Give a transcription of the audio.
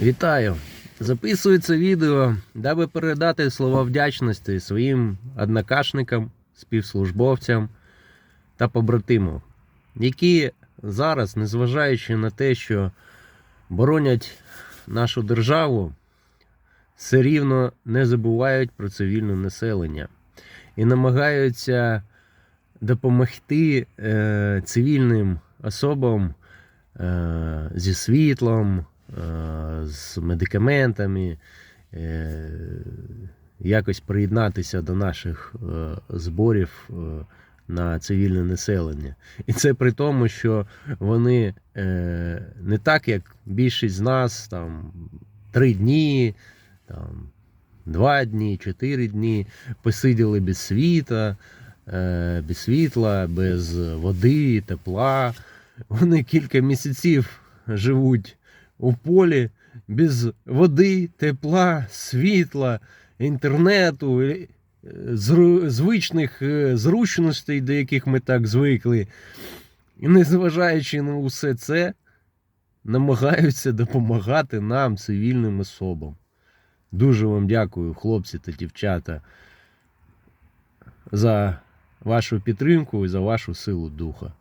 Вітаю! Записую це відео, даби передати слова вдячності своїм однокашникам, співслужбовцям та побратимам, які зараз, незважаючи на те, що боронять нашу державу, все рівно не забувають про цивільне населення і намагаються допомогти е, цивільним особам е, зі світлом, з медикаментами, е, якось приєднатися до наших е, зборів е, на цивільне населення. І це при тому, що вони е, не так, як більшість з нас, там три дні, там, два дні, чотири дні посиділи без світа, е, без світла, без води, тепла. Вони кілька місяців живуть у полі без води, тепла, світла, інтернету, е, звичних е, зручностей, до яких ми так звикли. І незважаючи на усе це, намагаються допомагати нам, цивільним особам. Дуже вам дякую, хлопці та дівчата, за вашу підтримку і за вашу силу духа.